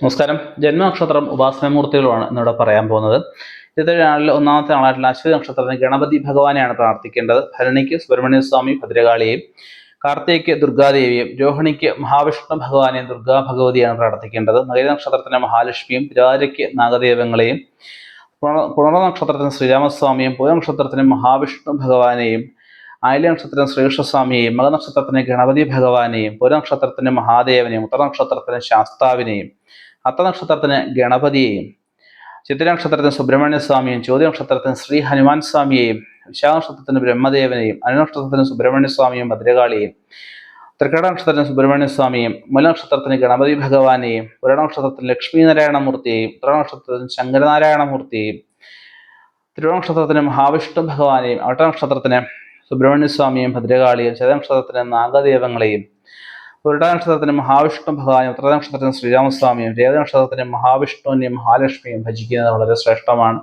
നമസ്കാരം. ജന്മനക്ഷത്രം ഉപാസനമൂർത്തികളുമാണ് ഇന്നിവിടെ പറയാൻ പോകുന്നത്. നാളിൽ ഒന്നാമത്തെ നാളായിട്ടുള്ള അശ്വതി നക്ഷത്രത്തിന് ഗണപതി ഭഗവാനെയാണ് പ്രാർത്ഥിക്കേണ്ടത്. ഭരണിക്ക് സുബ്രഹ്മണ്യ സ്വാമി ഭദ്രകാളിയെയും കാർത്തികയ്ക്ക് ദുർഗാദേവിയും രോഹിണിക്ക് മഹാവിഷ്ണു ഭഗവാനെയും ദുർഗാ ഭഗവതിയാണ് പ്രാർത്ഥിക്കേണ്ടത്. മകര നക്ഷത്രത്തിന് മഹാലക്ഷ്മിയും തിരുവാതിരയ്ക്ക് നാഗദേവങ്ങളെയും പുണർ നക്ഷത്രത്തിന് ശ്രീരാമസ്വാമിയും പൂയ നക്ഷത്രത്തിന് മഹാവിഷ്ണു ഭഗവാനെയും ആയില നക്ഷത്രത്തിന് ശ്രീകൃഷ്ണസ്വാമിയെയും മകനക്ഷത്രത്തിന് ഗണപതി ഭഗവാനെയും പൂര നക്ഷത്രത്തിന് മഹാദേവനെയും ഉത്തരനക്ഷത്രത്തിന് ശാസ്താവിനെയും അത്ത നക്ഷത്രത്തിന് ഗണപതിയെയും ചിത്ര നക്ഷത്രത്തിന് സുബ്രഹ്മണ്യ സ്വാമിയും ചോദ്യ നക്ഷത്രത്തിന് ശ്രീ ഹനുമാൻ സ്വാമിയെയും വിശാഖ നക്ഷത്രത്തിന് ബ്രഹ്മദേവനെയും അനുനക്ഷത്രത്തിന് സുബ്രഹ്മണ്യ സ്വാമിയും ഭദ്രകാളിയെയും തൃക്കട നക്ഷത്രത്തിന് സുബ്രഹ്മണ്യ സ്വാമിയും മൂല നക്ഷത്രത്തിന് ഗണപതി ഭഗവാനെയും പുരണ നക്ഷത്രത്തിന് ലക്ഷ്മി നാരായണമൂർത്തിയെയും ഉത്തര നക്ഷത്രത്തിന് ശങ്കരനാരായണമൂർത്തിയെയും തിരുവോണ നക്ഷത്രത്തിന് മഹാവിഷ്ണു ഭഗവാനെയും അവട്ടനക്ഷത്രത്തിന് സുബ്രഹ്മണ്യ സ്വാമിയും ഭദ്രകാളിയും ചതനക്ഷത്രത്തിന് നാഗദേവങ്ങളെയും പുരുട നക്ഷത്രത്തിന് മഹാവിഷ്ണു ഭഗവാനും ഉത്തര നക്ഷത്രത്തിന് ശ്രീരാമസ്വാമിയും രേവ നക്ഷത്രത്തിന് മഹാവിഷ്ണുവിനെയും മഹാലക്ഷ്മിയും ഭജിക്കുന്നത് വളരെ ശ്രേഷ്ഠമാണ്.